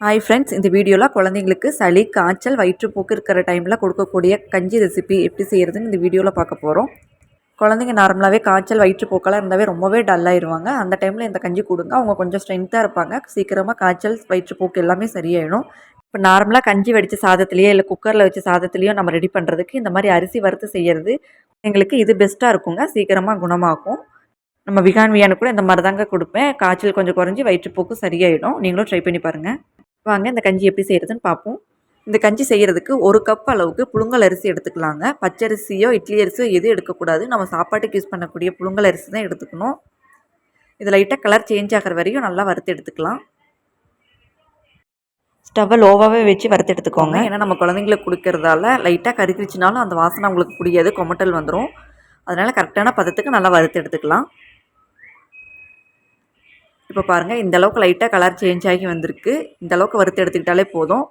Hi friends இந்த வீடியோவில் குழந்தைங்களுக்கு சளி காய்ச்சல் வயிற்றுப்போக்கு இருக்கிற டைமில் கொடுக்கக்கூடிய கஞ்சி ரெசிபி எப்படி செய்கிறதுன்னு இந்த வீடியோவில் பார்க்க போகிறோம் குழந்தைங்க நார்மலாகவே காய்ச்சல் வயிற்றுப்போக்கெல்லாம் இருந்தாவே ரொம்பவே டல்லாயிருவாங்க அந்த டைமில் இந்த கஞ்சி கொடுங்க. அவங்க கொஞ்சம் ஸ்ட்ரென்த்தாக இருப்பாங்க. சீக்கிரமாக காய்ச்சல் வயிற்றுப்போக்கு எல்லாமே சரியாயிடும். இப்போ நார்மலாக கஞ்சி வடித்த சாதத்துலேயோ இல்லை குக்கரில் வச்ச சாதத்துலேயோ நம்ம ரெடி பண்ணுறதுக்கு இந்த மாதிரி அரிசி வறுத்து செய்கிறது எங்களுக்கு இது பெஸ்ட்டாக இருக்குங்க. சீக்கிரமாக குணமாகும். நம்ம விகான் வியானு கூட இந்த மாதிரி தாங்க கொடுப்பேன். காய்ச்சல் கொஞ்சம் குறைஞ்சி வயிற்றுப்போக்கு சரியாயிடும். நீங்களும் ட்ரை பண்ணி பாருங்கள் வாங்க இந்த கஞ்சி எப்படி செய்கிறதுன்னு பார்ப்போம் இந்த கஞ்சி செய்கிறதுக்கு ஒரு கப் அளவுக்கு புழுங்கல் அரிசி எடுத்துக்கலாங்க. பச்சரிசியோ இட்லி அரிசியோ எதுவும் எடுக்கக்கூடாது. நம்ம சாப்பாட்டுக்கு யூஸ் பண்ணக்கூடிய புழுங்கல் அரிசி தான் எடுத்துக்கணும். இது லைட்டாக கலர் சேஞ்ச் ஆகிற வரையும் நல்லா வறுத்து எடுத்துக்கலாம். ஸ்டவ்வை லோவாகவே வச்சு வறுத்து எடுத்துக்கோங்க. ஏன்னா நம்ம குழந்தைங்களுக்கு கொடுக்கறதால லைட்டாக கருக்கிச்சினாலும் அந்த வாசனை உங்களுக்கு பிடிக்காது கொமட்டல் வந்துடும் அதனால் கரெக்டான பதத்துக்கு நல்லா வறுத்து எடுத்துக்கலாம். இப்போ பாருங்கள் இந்த அளவுக்கு லைட்டாக கலர் சேஞ்ச் ஆகி வந்திருக்கு. இந்த அளவுக்கு வறுத்து எடுத்துக்கிட்டாலே போதும்.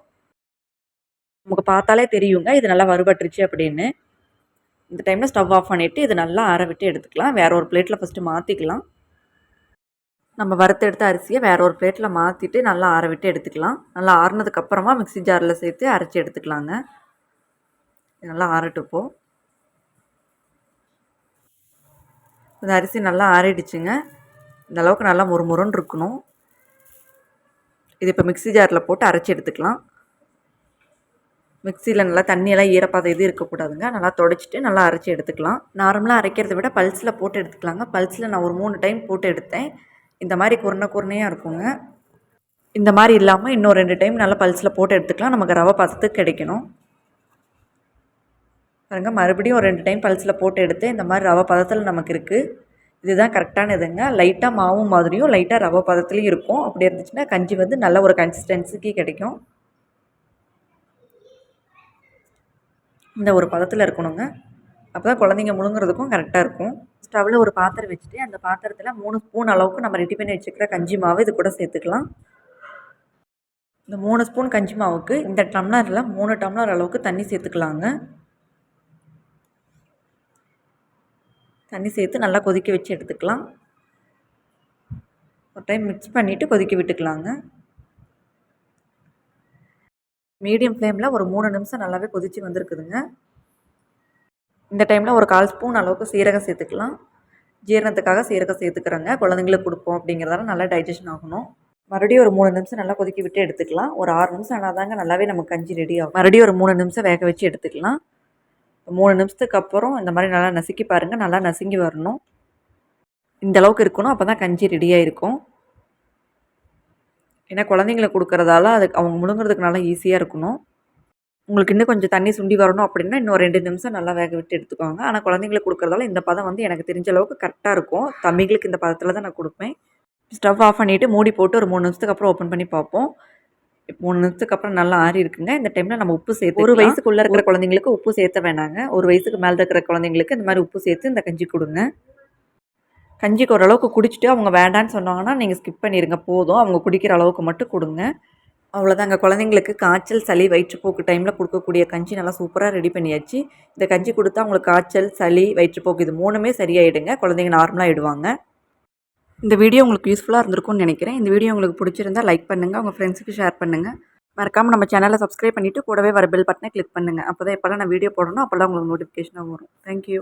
நமக்கு பார்த்தாலே தெரியுங்க இது நல்லா வறுபட்டுருச்சு அப்படின்னு. இந்த டைமில் ஸ்டவ் ஆஃப் பண்ணிவிட்டு இது நல்லா ஆற விட்டு எடுத்துக்கலாம். வேறு ஒரு பிளேட்டில் ஃபஸ்ட்டு மாற்றிக்கலாம் நம்ம வறுத்தெடுத்த அரிசியை வேறு ஒரு பிளேட்டில் மாற்றிட்டு நல்லா ஆற விட்டு எடுத்துக்கலாம். நல்லா ஆறுனதுக்கப்புறமா மிக்ஸி ஜாரில் சேர்த்து அரைச்சி எடுத்துக்கலாங்க. நல்லா ஆறட்டுப்போ இந்த அரிசி நல்லா ஆறிடுச்சுங்க. இந்த அளவுக்கு நல்லா முறுமுறுன்னு இருக்கணும். இது இப்போ மிக்ஸி ஜாரில் போட்டு அரைச்சி எடுத்துக்கலாம். மிக்சியில் நல்லா தண்ணியெல்லாம் ஈரப்பாத இது இருக்கக்கூடாதுங்க. நல்லா தொடச்சிட்டு நல்லா அரைச்சி எடுத்துக்கலாம். நார்மலாக அரைக்கிறத விட பல்ஸில் போட்டு எடுத்துக்கலாங்க. பல்ஸில் நான் ஒரு மூணு டைம் போட்டு எடுத்தேன். இந்த மாதிரி குருணை குருணையாக இருக்குங்க. இந்த மாதிரி இல்லாமல் இன்னும் ரெண்டு டைம் நல்லா பல்ஸில் போட்டு எடுத்துக்கலாம். நமக்கு ரவை பதத்துக்கு கிடைக்கணும். பாருங்கள் மறுபடியும் ஒரு ரெண்டு டைம் பல்ஸில் போட்டு எடுத்து இந்த மாதிரி ரவை பதத்தில் நமக்கு இருக்குது இதுதான் கரெக்டான இதுங்க. லைட்டாக மாவும் மாதிரியும் லைட்டாக ரவை பதத்துலேயும் இருக்கும். அப்படி இருந்துச்சுன்னா கஞ்சி வந்து நல்ல ஒரு கன்சிஸ்டன்சிக்கு கிடைக்கும். இந்த ஒரு பதத்தில் இருக்கணுங்க. அப்போ தான் குழந்தைங்க முழுங்கிறதுக்கும் கரெக்டாக இருக்கும். ஸ்டவ்வில் ஒரு பாத்திரம் வச்சுட்டு அந்த பாத்திரத்தில் மூணு ஸ்பூன் அளவுக்கு நம்ம ரெடி பண்ணி வச்சுக்கிற கஞ்சி மாவு இது கூட சேர்த்துக்கலாம். இந்த மூணு ஸ்பூன் கஞ்சி மாவுக்கு இந்த டம்ளரில் மூணு டம்ளர் அளவுக்கு தண்ணி சேர்த்துக்கலாங்க. தண்ணி சேர்த்து நல்லா கொதிக்க வச்சு எடுத்துக்கலாம். ஒரு டைம் மிக்ஸ் பண்ணிவிட்டு கொதிக்க விட்டுக்கலாங்க. மீடியம் ஃப்ளேமில் ஒரு மூணு நிமிஷம் நல்லாவே கொதித்து வந்திருக்குதுங்க. இந்த டைமில் ஒரு கால் ஸ்பூன் அளவுக்கு சீரகம் சேர்த்துக்கலாம். ஜீரணத்துக்காக சீரகம் சேர்த்துக்கிறோங்க. குழந்தைங்களுக்கு கொடுப்போம் அப்படிங்கிறதால நல்லா டைஜஷன் ஆகணும். மறுபடியும் ஒரு மூணு நிமிஷம் நல்லா கொதிக்க விட்டு எடுத்துக்கலாம். ஒரு ஆறு நிமிஷம் ஆனால் தாங்க நல்லாவே நம்ம கஞ்சி ரெடி ஆகும். மறுபடியும் ஒரு மூணு நிமிஷம் வேக வச்சு எடுத்துக்கலாம். மூணு நிமிஷத்துக்கு அப்புறம் இந்த மாதிரி நல்லா நசுக்கி பாருங்கள் நல்லா நசுங்கி வரணும். இந்த அளவுக்கு இருக்கணும். அப்போ தான் கஞ்சி ரெடியாக இருக்கும் ஏன்னா குழந்தைங்களுக்கு கொடுக்குறதால அதுக்கு அவங்க முழுங்குறதுக்கு நல்லா ஈஸியாக இருக்கணும். உங்களுக்கு இன்னும் கொஞ்சம் தண்ணி சுண்டி வரணும் அப்படின்னா இன்னும் ரெண்டு நிமிஷம் நல்லா வேக விட்டு எடுத்துக்கோங்க. ஆனால் குழந்தைங்களுக்கு கொடுக்குறதால இந்த பதம் வந்து எனக்கு தெரிஞ்ச அளவுக்கு கரெக்டாக இருக்கும். தம்பிகளுக்கு இந்த பதத்தில் தான் நான் கொடுப்பேன். ஸ்டவ் ஆஃப் பண்ணிவிட்டு மூடி போட்டு ஒரு மூணு நிமிஷத்துக்கு அப்புறம் ஓப்பன் பண்ணி பார்ப்போம். மூணு நிமிஷத்துக்கு அப்புறம் நல்லா ஆறி இருக்குங்க இந்த டைமில் நம்ம உப்பு சேர்த்து ஒரு வயசுக்குள்ளே இருக்கிற குழந்தைங்களுக்கு உப்பு சேர்த்த வேணாங்க. ஒரு வயசுக்கு மேலே இருக்கிற குழந்தைங்களுக்கு இந்த மாதிரி உப்பு சேர்த்து இந்த கஞ்சி கொடுங்க. கஞ்சிக்கு ஓரளவுக்கு குடிச்சிட்டு அவங்க வேண்டான்னு சொன்னாங்கன்னா நீங்கள் ஸ்கிப் பண்ணிடுங்க போதும். அவங்க குடிக்கிற அளவுக்கு மட்டும் கொடுங்க. அவ்வளோதாங்க குழந்தைங்களுக்கு காய்ச்சல் சளி வயிற்றுப்போக்கு டைமில் கொடுக்கக்கூடிய கஞ்சி நல்லா சூப்பராக ரெடி பண்ணியாச்சு. இந்த கஞ்சி கொடுத்தா அவங்களுக்கு காய்ச்சல் சளி வயிற்றுப்போக்கு இது மூணுமே சரியாயிடுங்க. குழந்தைங்க நார்மலாக இடுவாங்க இந்த வீடியோ உங்களுக்கு யூஸ்ஃபுல்லாக இருந்திருக்கும்னு நினைக்கிறேன். இந்த வீடியோ உங்களுக்கு பிடிச்சிருந்தா லைக் பண்ணுங்கள் உங்கள் ஃப்ரெண்ட்ஸுக்கு ஷேர் பண்ணுங்கள் மறக்காமல் நம்ம சேனலை சப்ஸ்கிரைப் பண்ணிவிட்டு கூடவே வர பெல் பட்டனை கிளிக் பண்ணுங்கள் அப்போ தான் எப்போல்லாம் நான் வீடியோ போடணும் அப்போல்லாம் உங்களுக்கு நோட்டிஃபிகேஷனாக வரும். தேங்க்யூ